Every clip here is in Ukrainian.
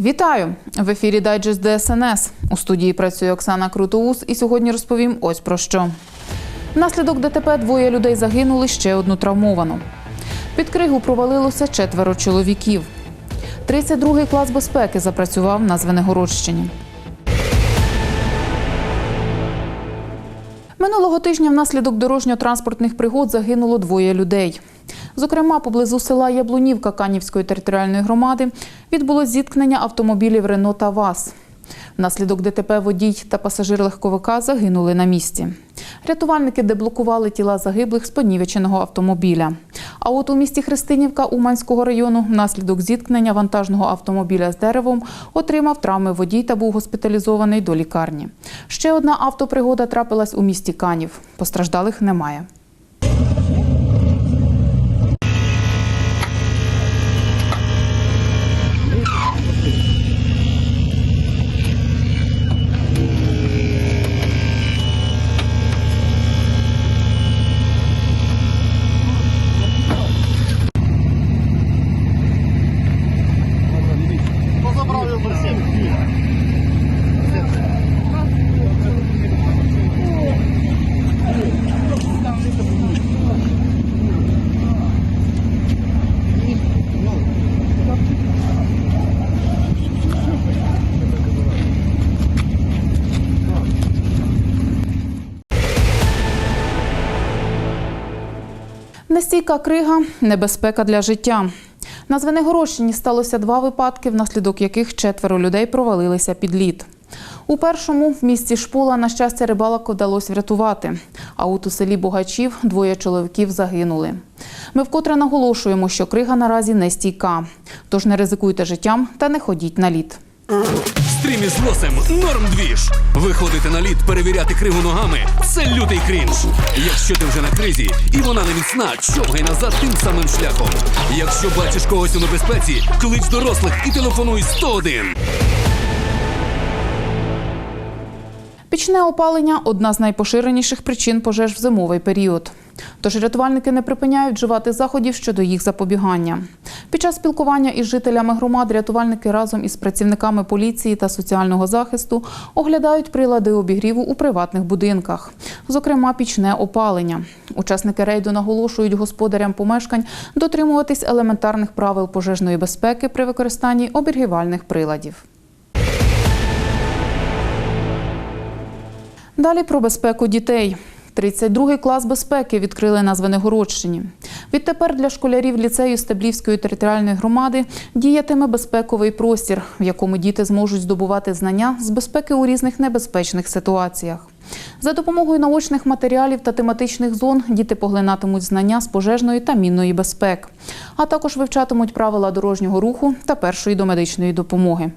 Вітаю в ефірі Дайджест ДСНС. У студії працює Оксана Крутоус, і сьогодні розповім ось про що. Внаслідок ДТП двоє людей загинули, ще одну травмовано. Під кригу провалилося четверо чоловіків. 32-й клас безпеки запрацював на Звенигородщині. Минулого тижня внаслідок дорожньо-транспортних пригод загинуло двоє людей. Зокрема, поблизу села Яблунівка Канівської територіальної громади відбулось зіткнення автомобілів Рено та ВАЗ. Внаслідок ДТП водій та пасажир легковика загинули на місці. Рятувальники деблокували тіла загиблих з понівеченого автомобіля. А от у місті Христинівка Уманського району внаслідок зіткнення вантажного автомобіля з деревом отримав травми водій та був госпіталізований до лікарні. Ще одна автопригода трапилась у місті Канів. Постраждалих немає. Нестійка крига небезпека для життя. На Звенигородщині сталося два випадки, внаслідок яких четверо людей провалилися під лід. У першому в місті Шпола, на щастя, рибалок вдалося врятувати. А от у селі Богачів двоє чоловіків загинули. Ми вкотре наголошуємо, що крига наразі не стійка. Тож не ризикуйте життям та не ходіть на лід. Стрім із лосем норм двіж. Виходити на лід, перевіряти кригу ногами це лютий крінж. Якщо ти вже на кризі і вона не міцна, човгай назад тим самим шляхом. Якщо бачиш когось у небезпеці, клич дорослих і телефонуй 101. Пічне опалення одна з найпоширеніших причин пожеж в зимовий період. Тож рятувальники не припиняють вживати заходів щодо їх запобігання. Під час спілкування із жителями громад рятувальники разом із працівниками поліції та соціального захисту оглядають прилади обігріву у приватних будинках, зокрема пічне опалення. Учасники рейду наголошують господарям помешкань дотримуватись елементарних правил пожежної безпеки при використанні обігрівальних приладів. Далі про безпеку дітей. 32-й клас безпеки відкрили на Звенигородщині. Відтепер для школярів ліцею Стеблівської територіальної громади діятиме безпековий простір, в якому діти зможуть здобувати знання з безпеки у різних небезпечних ситуаціях. За допомогою наочних матеріалів та тематичних зон діти поглинатимуть знання з пожежної та мінної безпек, а також вивчатимуть правила дорожнього руху та першої домедичної допомоги.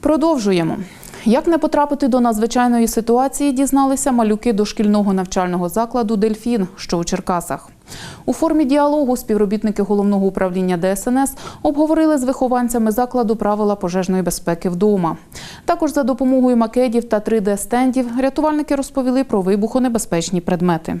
Продовжуємо. Як не потрапити до надзвичайної ситуації, дізналися малюки дошкільного навчального закладу Дельфін, що у Черкасах. У формі діалогу співробітники головного управління ДСНС обговорили з вихованцями закладу правила пожежної безпеки вдома. Також за допомогою макетів та 3D-стендів рятувальники розповіли про вибухонебезпечні предмети.